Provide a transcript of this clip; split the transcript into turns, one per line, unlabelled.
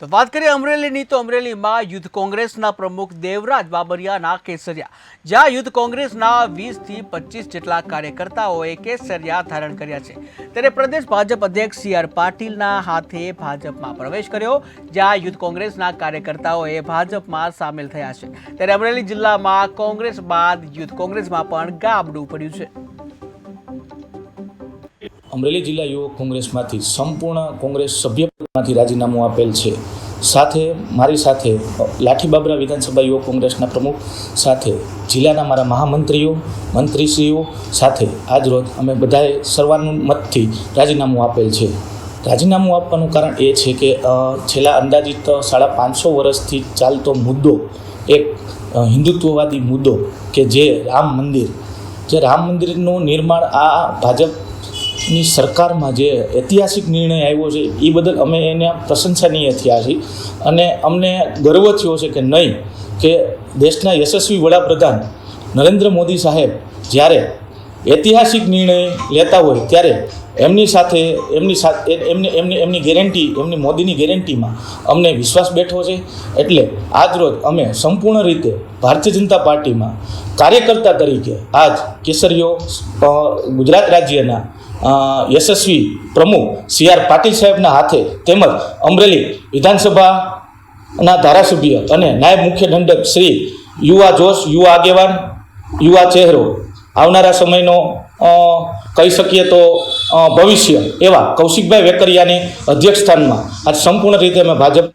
તો વાત કરીએ અમરેલીની, તો અમરેલીમાં યુથ કોંગ્રેસના પ્રમુખ દેવરાજ બાબરિયાના કેસરિયા. જ્યાં યુથ કોંગ્રેસના વીસથી પચીસ જેટલા કાર્યકર્તાઓએ કેસરિયા ધારણ કર્યા છે. ત્યારે પ્રદેશ ભાજપ અધ્યક્ષ સી આર પાટીલના હાથે ભાજપમાં પ્રવેશ કર્યો, જ્યાં યુથ કોંગ્રેસના કાર્યકર્તાઓએ ભાજપમાં સામેલ થયા છે. ત્યારે અમરેલી જિલ્લામાં કોંગ્રેસ બાદ યુથ કોંગ્રેસમાં પણ ગાબડું પડ્યું છે.
અમરેલી જિલ્લા યુવક કોંગ્રેસમાંથી સંપૂર્ણ કોંગ્રેસ સભ્યમાંથી રાજીનામું આપેલ છે. સાથે મારી સાથે લાઠીબાબરા વિધાનસભા યુવક કોંગ્રેસના પ્રમુખ, સાથે જિલ્લાના મારા મહામંત્રીઓ, મંત્રીશ્રીઓ, સાથે આજરોજ અમે બધાએ સર્વાનુમતથી રાજીનામું આપેલ છે. રાજીનામું આપવાનું કારણ એ છે કે છેલ્લા અંદાજિત સાડા પાંચસો વર્ષથી ચાલતો મુદ્દો, એક હિન્દુત્વવાદી મુદ્દો કે જે રામ મંદિર, જે રામ મંદિરનું નિર્માણ આ ભાજપ ની સરકારમાં જે ઐતિહાસિક નિર્ણય આવ્યો છે એ બદલ અમે એને પ્રશંસનીય થયા છીએ. અને અમને ગર્વ થયો છે કે નહીં, કે દેશના યશસ્વી વડાપ્રધાન નરેન્દ્ર મોદી સાહેબ જ્યારે ઐતિહાસિક નિર્ણય લેતા હોય ત્યારે એમની સાથે એમની સાથે એમની એમની એમની ગેરંટી એમની મોદીની ગેરંટીમાં અમને વિશ્વાસ બેઠો છે. એટલે આજરોજ અમે સંપૂર્ણ રીતે ભારતીય જનતા પાર્ટીમાં કાર્યકર્તા તરીકે આજ કેસરીઓ ગુજરાત રાજ્યના યશસ્વી પ્રમુખ સી આર પાટીલ સાહેબના હાથે તેમજ અમરેલી વિધાનસભાના ધારાસભ્ય અને નાયબ મુખ્ય દંડક શ્રી યુવા જોશ, યુવા આગેવાન, યુવા ચહેરો આવનારા સમયનો કહી શકીએ તો ભવિષ્ય એવા કૌશિકભાઈ વેકરિયાની અધ્યક્ષ સ્થાનમાં આજ સંપૂર્ણ રીતે અમે ભાજપ